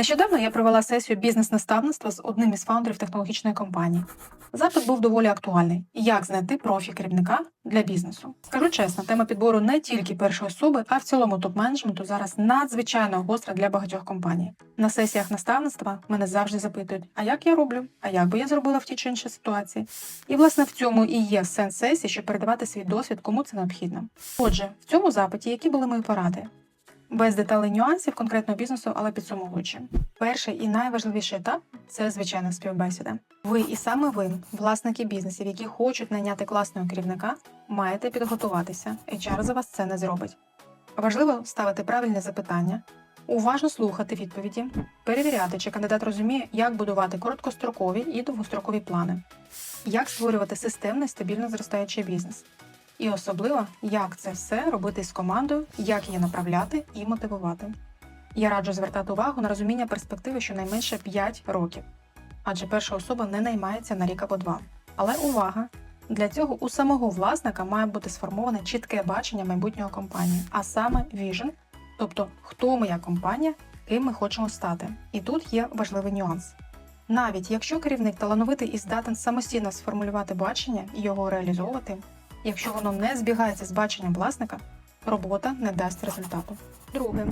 Нещодавно я провела сесію бізнес-наставництва з одним із фаундерів технологічної компанії. Запит був доволі актуальний: як знайти профі керівника для бізнесу. Скажу чесно, тема підбору не тільки першої особи, а в цілому топ-менеджменту зараз надзвичайно гостра для багатьох компаній. На сесіях наставництва мене завжди запитують, а як я роблю, а як би я зробила в тій чи іншій ситуації. І власне в цьому і є сенс сесії, щоб передавати свій досвід, кому це необхідно. Отже, в цьому запиті які були мої поради? Без деталей нюансів конкретного бізнесу, але підсумовуючи. Перший і найважливіший етап це звичайна співбесіда. Ви і саме ви, власники бізнесів, які хочуть найняти класного керівника, маєте підготуватися. HR за вас це не зробить. Важливо ставити правильне запитання, уважно слухати відповіді, перевіряти, чи кандидат розуміє, як будувати короткострокові і довгострокові плани, як створювати системний стабільно зростаючий бізнес. І особливо, як це все робити з командою, як її направляти і мотивувати. Я раджу звертати увагу на розуміння перспективи щонайменше 5 років, адже перша особа не наймається на рік або два. Але увага! Для цього у самого власника має бути сформоване чітке бачення майбутнього компанії, а саме vision, тобто хто моя компанія, ким ми хочемо стати. І тут є важливий нюанс. Навіть якщо керівник талановитий і здатен самостійно сформулювати бачення і його реалізовувати, Якщо воно не збігається з баченням власника, робота не дасть результату. Друге,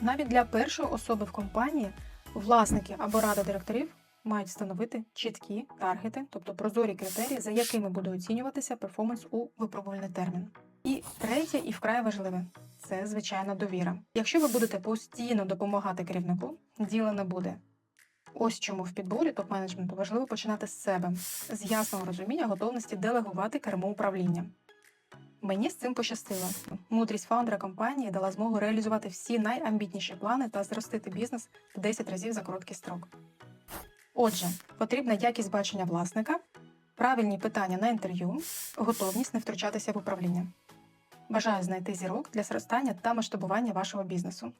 навіть для першої особи в компанії власники або рада директорів мають встановити чіткі таргети, тобто прозорі критерії, за якими буде оцінюватися перформанс у випробувальний термін. І третє, і вкрай важливе це звичайна довіра. Якщо ви будете постійно допомагати керівнику, діла не буде. Ось чому в підборі топ-менеджменту важливо починати з себе, з ясного розуміння готовності делегувати кермо управління. Мені з цим пощастило. Мудрість фаундера компанії дала змогу реалізувати всі найамбітніші плани та зростити бізнес в 10 разів за короткий строк. Отже, потрібна якість бачення власника, правильні питання на інтерв'ю, готовність не втручатися в управління. Бажаю знайти зірок для зростання та масштабування вашого бізнесу.